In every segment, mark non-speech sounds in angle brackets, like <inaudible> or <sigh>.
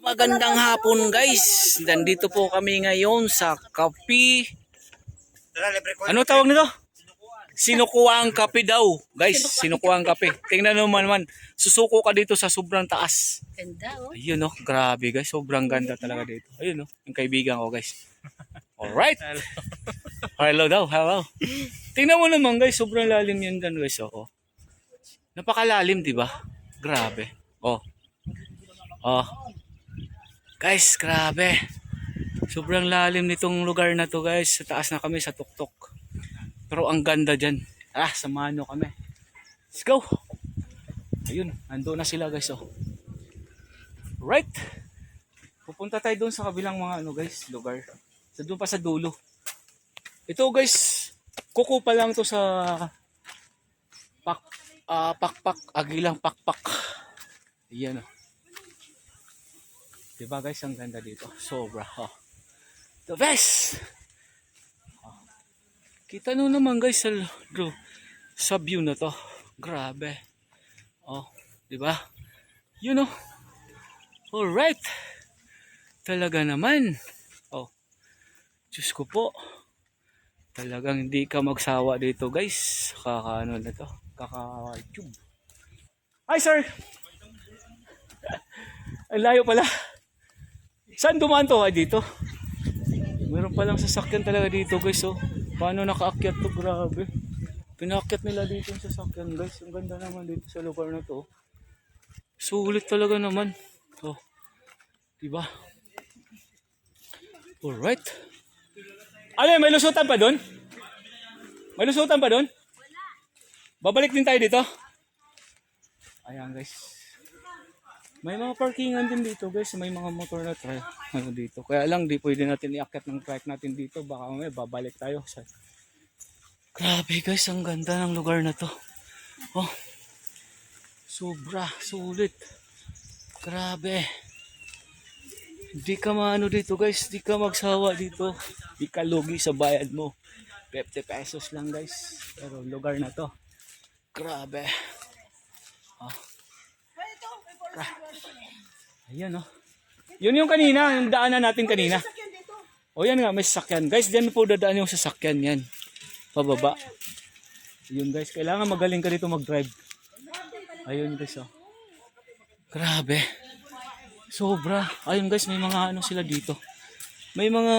Magandang hapon guys. Nandito po kami ngayon sa kapi. Ano tawag nito? Sinukuang kape daw. Guys, sinukuang kape. Tingnan mo naman man. Susuko ka dito sa sobrang taas. Ganda, oh. Ayun oh, grabe guys. Sobrang ganda talaga dito. Ayun oh, yung kaibigan ko guys. Alright. Hello daw, hello. Tingnan mo naman guys, sobrang lalim yan dyan guys. Oh. oh. Napakalalim, di ba? Grabe. Oh. Oh. Guys, grabe. Sobrang lalim nitong lugar na to guys. Sa taas na kami sa tuktok. Pero ang ganda dyan. Ah, samahan nyo kami. Let's go. Ayun, nandun na sila guys oh. Right. Pupunta tayo doon sa kabilang mga ano guys, lugar. Sa doon pa sa dulo. Ito guys, kuko pa lang to sa pak ah, pakpak, agilang pakpak. Ayan oh. Diba guys, ang ganda dito. Sobra. Oh. The best! Oh. Kita nyo naman guys sa, sa view na to. Grabe. Oh, diba? You know. Alright. Talaga naman. Oh. Diyos ko po. Talagang hindi ka magsawa dito guys. Kaka ano na to. Kaka tube. Hi sir! <laughs> Ang layo pala. Saan dumaan to? Ay dito. Meron palang sasakyan talaga dito guys oh. Paano nakaakyat to? Grabe. Pinaakyat nila dito yung sasakyan guys. Ang ganda naman dito sa lugar na to. oh. Sulit talaga naman. Oh. Diba? Alright. Ano may lusutan pa doon? May lusutan pa doon? Babalik din tayo dito? Ayan guys. May mga parkingan din dito guys. May mga motor na try ano dito. Kaya lang di pwede natin iakyat ng trike natin dito. Baka may babalik tayo. Sa... Grabe guys, ang ganda ng lugar na to. Oh. Sobra, sulit. Grabe. Di ka maano dito guys, di ka magsawa dito. Di ka lugi sa bayad mo. 50 pesos lang guys. Pero lugar na to. Grabe. Oh. Ayan oh. Yun yung kanina, yung daanan natin kanina. O yan nga, may sasakyan. Guys, diyan po dadaan yung sasakyan yan. Pababa. Yun guys, kailangan magaling ka dito mag-drive. Ayun guys oh. Grabe. Sobra. Ayun guys, may mga ano sila dito. May mga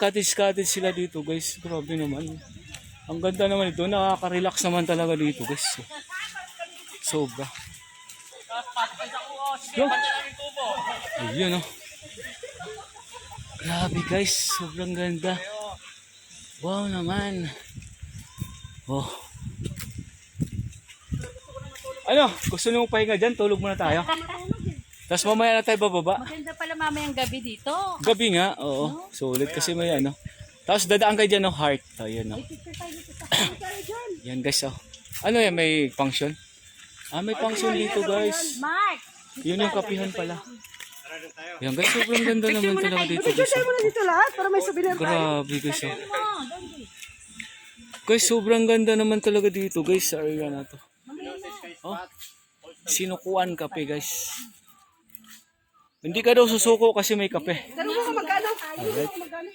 cottage-cottage sila dito guys. Grabe naman. Ang ganda naman ito. Nakaka-relax naman talaga dito guys. Sobra. Yo. Ayun oh. Grabe guys. Sobrang ganda. Wow naman. Oh. Ano? Gusto nyo pahinga dyan? Tulog muna tayo. Tapos mamaya na tayo bababa. Maganda pala mamayang gabi dito. Gabi nga, oo. Sulit kasi may ano. Tapos dadaan kayo dyan ng heart. Ayun, no. Sa Yan guys, oh. Ano yan, may function? Ah, may function dito guys. Mark! Yun yung kapihan pala. Yan guys, sobrang ganda naman talaga dito guys. Picture mo na dito lahat para may souvenir tayo. Grabe guys, oh. Guys, sobrang ganda naman talaga dito guys sa area na to. Oh, sinukuan kape guys. Hindi ka daw susuko kasi may kape. Tanong mo ka magkano? Magkano?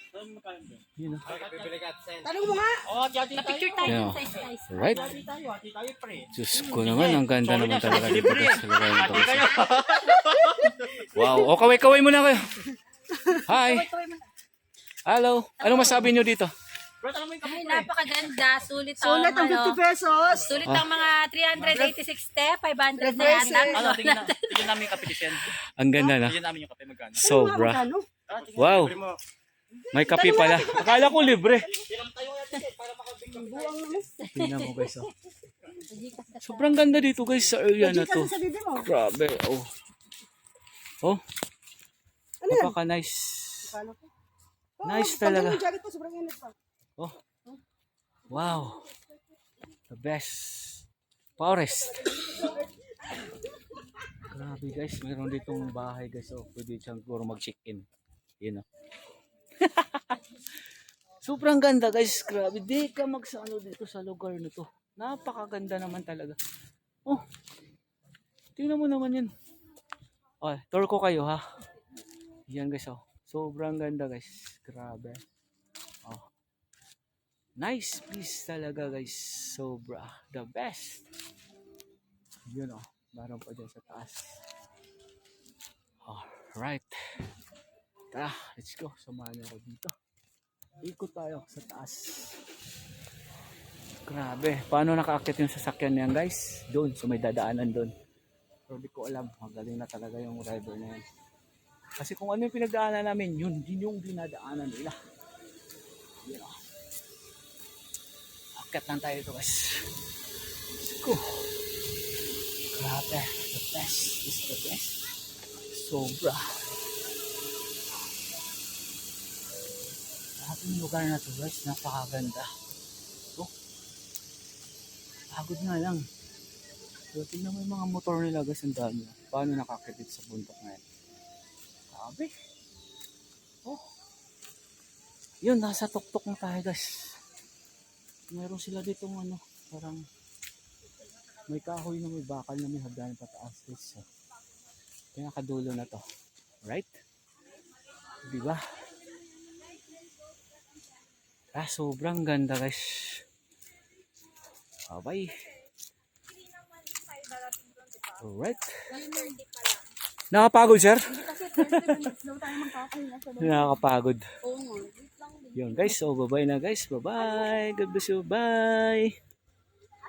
Yun, oh. Tanong mo nga. Picture tayo Yeah. sa skies. Right? Diyos ko naman, ang ganda naman talaga dito guys. sa lugar na to, guys. Wow, o kaway-kaway muna kayo. Hi. Hello. Anong masabi nyo dito? Ay, napakaganda. Sulit ang, Sulit ang ano, 50 pesos. Sulit ang mga 386 step, 500 na yan. eh. Ano, Tignan namin yung kape. Ang ganda na. Tignan namin yung kape magkano. Sobra. Magkano? Wow. May kape pala. Akala ko libre. Tingnan mo guys. Oh. Sobrang ganda dito guys sa area na to. Mo. Grabe. Oh. Oh. Ano yan? Napaka nice. Po? Nice Oh, talaga. Oh. Wow. The best. Forest. Grabe guys, meron ditong bahay guys. Oh, pwede siyang siguro mag-check-in. Yun oh. <laughs> Sobrang ganda guys. Grabe. Di ka magsano dito sa lugar na to. Napakaganda naman talaga. Oh. Tingnan mo naman yun. Oh, tour ko kayo ha. Yan guys oh. Sobrang ganda guys. Grabe. Oh. Nice piece talaga guys. Sobra. The best. Yun oh. Meron pa dyan sa taas. Alright. Tara, let's go. Samahan niyo ako dito. Ikot tayo sa taas. Grabe. Paano nakaakit yung sasakyan niyan guys? Doon. So may dadaanan doon. Pero di ko alam. Magaling na talaga yung driver na yan. Kasi kung ano yung pinagdaanan namin, yun din yung dinadaanan nila. Yun o. Akit lang tayo ito guys. Let's go. Grabe. The best is the best. Sobra. Grabe yung lugar na to guys. Napakaganda. Oh. Pagod nga lang. So, tingnan mo yung mga motor nila guys. Ang dami. Paano nakakitid sa bundok na yan. Grabe. Oh. Yun, nasa tuktok na tayo guys. Meron sila ditong ano, parang may kahoy na may bakal na may hagdan pataas guys. So, pinakadulo na to. Right? Di ba? Ah, sobrang ganda guys. Bye-bye. Alright. Nakapagod, sir? Kasi 30 minutes daw tayo magkakahinga sa Nakakapagod. Yun guys, so bye-bye na guys. Bye-bye. God bless you. Bye.